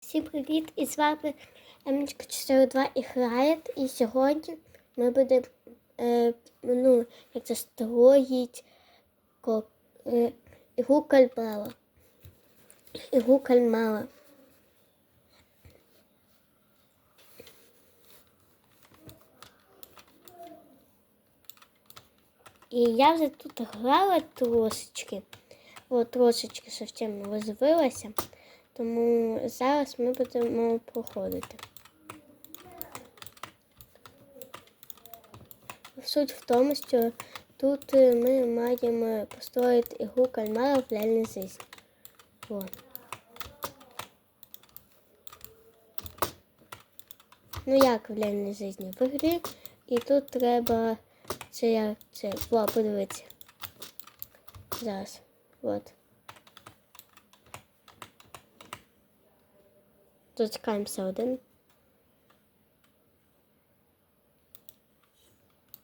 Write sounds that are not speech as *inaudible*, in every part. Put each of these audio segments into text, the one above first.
Всім привіт! І з вами Емочка 42 і Храйт. І сьогодні ми будемо е, ну, як це строїть е, ігру кальмара. Ігру кальмара. І я вже тут грала трошечки. О, трошечки совсем розвилася. Тому зараз ми будемо проходити. Суть в тому, що тут е, ми маємо построїти ігру кальмара в реальній житті. Ну як в реальній житті? В грі. І тут треба це як це. О, подивіться. Зараз. От. Дочекаємося один.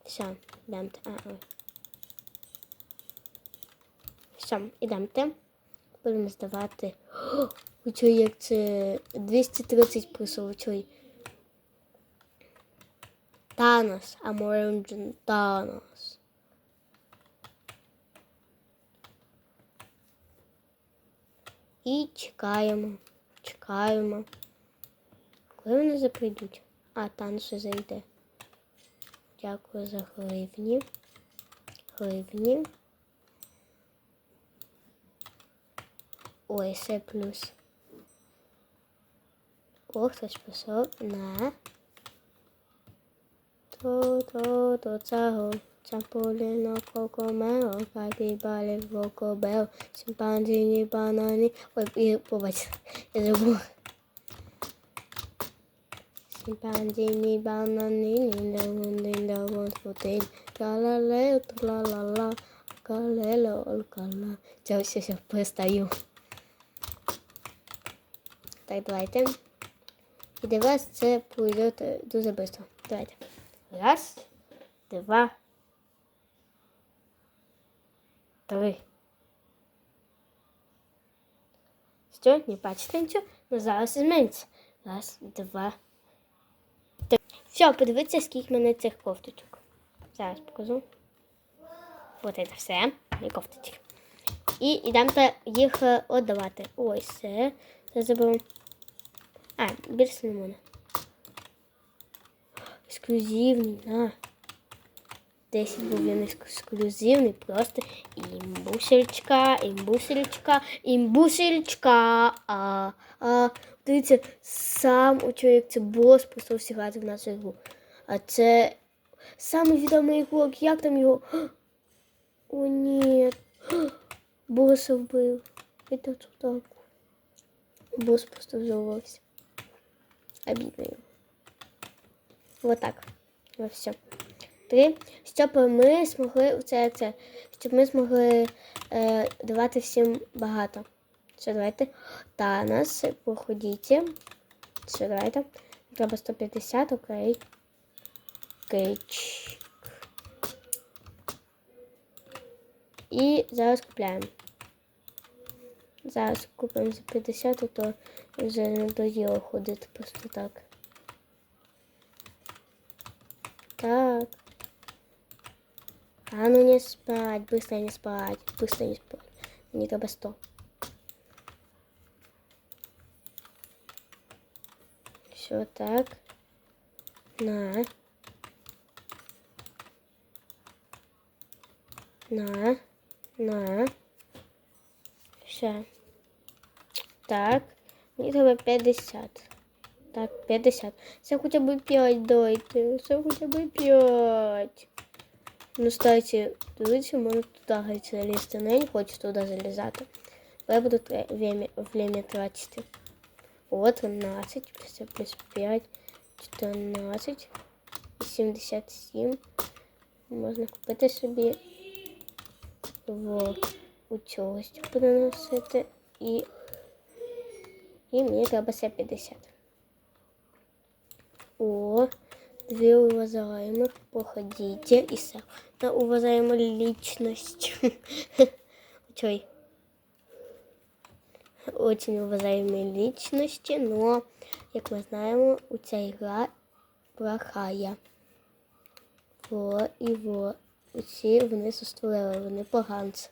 Все, йдемте. А, ой. Все, ідемте. Будемо здавати. О, чуй, як це 230 прийшов, чуй. Танос, Аморенджен Танос. І чекаємо, чекаємо. Коли вони заприйдуть? А, Танос зайде. Дякую за гривні. Гривні. Ой, це плюс. О, хтось писав на. То, то, то, цаго. Цамполіно, кокомео, капібалі, вокобео, чимпанзіні, банані. Ой, побач, я забув. Чимпанзіні, банані, ліндавон, ліндавон, футиль, калалео, тралала, калело, олкала. Це все, все, перестаю. Так, давайте. І для вас це пройде е, дуже швидко. Давайте. Раз, два, три. Що, не бачите нічого? Ну зараз зменшиться. Раз, два, три. Все, подивіться, скільки в мене цих кофточок. Зараз покажу. Вот це все. І кофточки. І йдемо їх е, віддавати. Ось це. Це заберу. А, не можна. Ексклюзивний, на. 10 був він ексклюзивний, просто імбусельчка, імбусельчка, імбусельчка. А, дивіться, сам у чоловік це бос просто всі грати в нашу ігру. А це самий відомий ігрок, як там його? *gasps* О, ні. *gasps* Боса вбив. Это тут так. Бос просто взорвался. Обидно его. Вот так. Вот все. Три. Щоб ми змогли це, це, щоб ми змогли е, давати всім багато. Все, давайте. Танас, походіть. Все, давайте. Треба 150, окей. Чик. І зараз купляємо. Зараз купимо за 50, а то вже не доїло ходити просто так. Так. А ну не спать, быстро не спать, быстро не спать. Мені треба 100. Все так. На. На. На. Все. Так. Мені треба 50. Так, 50. Це хоча б 5 дайте. Це хоча б 5. Ну, кстати, дивіться, можна туди геть залізти. Ну, я не хочу туди залізати. Бо я буду время, время тратити. О, 13, це плюс 5, 14, 77. Можна купити собі в у чогось приносити і, і мені треба все 50. О, две уважаемых, походите и сам на уважаемую личность. *laughs* Чой. Очень уважаемые личності, но, як ми знаємо, у ця гра плохая. Во і во. Усі вони створили, вони поганці.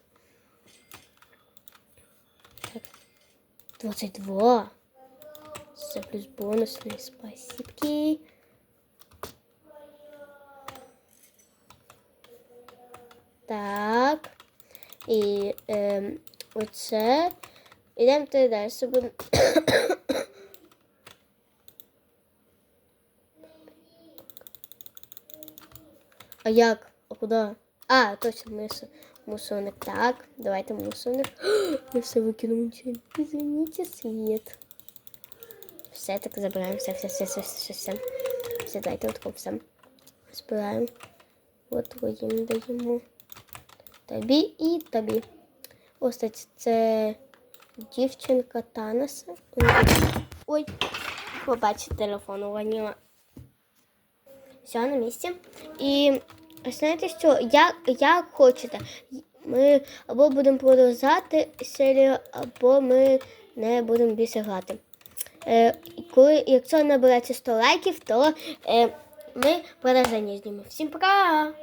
Так. 22. Це плюс бонусний спасибки. Так. І ем, оце. Ідемо далі. Будемо. А як? А куди? А, точно мусор. Мусорник. Так, давайте мусорник. *gasps* Я все викинув. Извините, свет. Все, так забираємо. Все, все, все, все, все, все. Все, дайте отко все. Збираємо. От твоїм даємо. Тобі і тобі. Ось це дівчинка Танаса. Ой, побачите телефон уронила. Все на місці. І знаєте що, як, як хочете, ми або будемо продовжати серію, або ми не будемо більше грати. Е, коли, якщо набереться 100 лайків, то е, ми продовження знімемо. Всім пока!